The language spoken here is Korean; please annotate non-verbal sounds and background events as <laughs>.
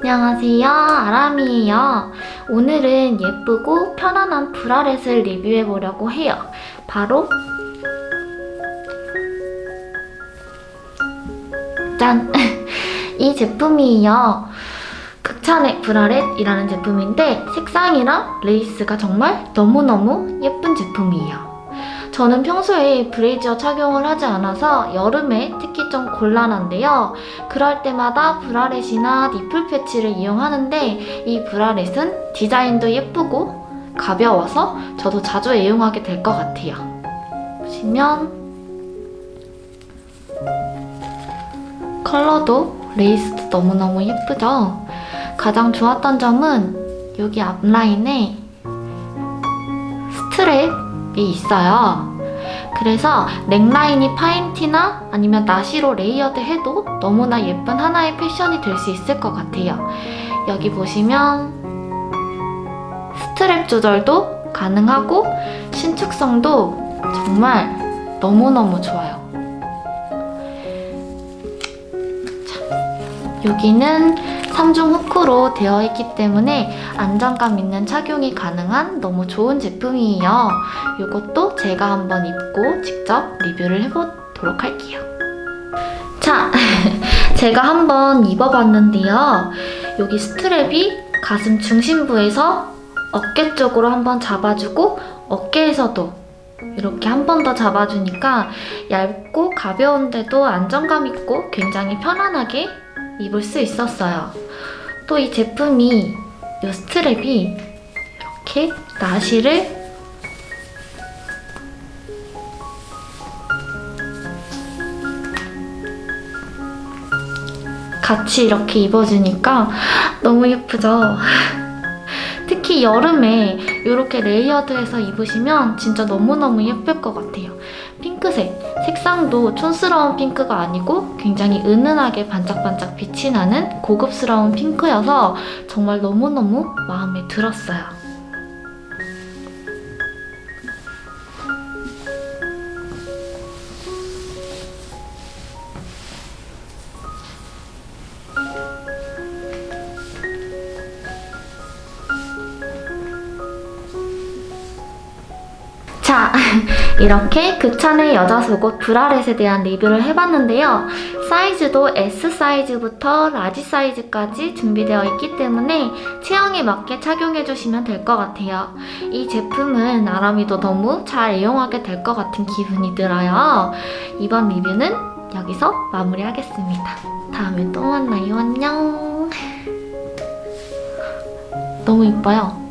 안녕하세요. 아람이에요. 오늘은 예쁘고 편안한 브라렛을 리뷰해 보려고 해요. 바로 짠! <laughs> 이 제품이에요. 극찬의 브라렛이라는 제품인데 색상이랑 레이스가 정말 너무너무 예쁜 제품이에요. 저는 평소에 브레이지어 착용을 하지 않아서 여름에 특히 좀 곤란한데요. 그럴 때마다 브라렛이나 니플 패치를 이용하는데 이 브라렛은 디자인도 예쁘고 가벼워서 저도 자주 애용하게 될 것 같아요. 보시면 컬러도 레이스도 너무너무 예쁘죠? 가장 좋았던 점은 여기 앞라인에 스트랩이 있어요. 그래서 넥라인이 파인티나 아니면 나시로 레이어드 해도 너무나 예쁜 하나의 패션이 될 수 있을 것 같아요. 여기 보시면 스트랩 조절도 가능하고 신축성도 정말 너무너무 좋아요. 자, 여기는 3중 후크로 되어 있기 때문에 안정감 있는 착용이 가능한 너무 좋은 제품이에요. 이것도 제가 한번 입고 직접 리뷰를 해보도록 할게요. 자, <laughs> 제가 한번 입어봤는데요. 여기 스트랩이 가슴 중심부에서 어깨 쪽으로 한번 잡아주고 어깨에서도 이렇게 한 번 더 잡아주니까 얇고 가벼운데도 안정감 있고 굉장히 편안하게 입을 수 있었어요. 또 이 제품이 이 스트랩이 이렇게 나시를 같이 이렇게 입어주니까 너무 예쁘죠? <laughs> 특히 여름에 이렇게 레이어드해서 입으시면 진짜 너무너무 예쁠 것 같아요. 핑크색, 색상도 촌스러운 핑크가 아니고 굉장히 은은하게 반짝반짝 빛이 나는 고급스러운 핑크여서 정말 너무너무 마음에 들었어요. 자, <laughs> 이렇게 극찬의 여자 속옷 브라렛에 대한 리뷰를 해봤는데요. 사이즈도 S 사이즈부터 라지 사이즈까지 준비되어 있기 때문에 체형에 맞게 착용해주시면 될 것 같아요. 이 제품은 아람이도 너무 잘 애용하게 될 것 같은 기분이 들어요. 이번 리뷰는 여기서 마무리하겠습니다. 다음에 또 만나요. 안녕. 너무 이뻐요.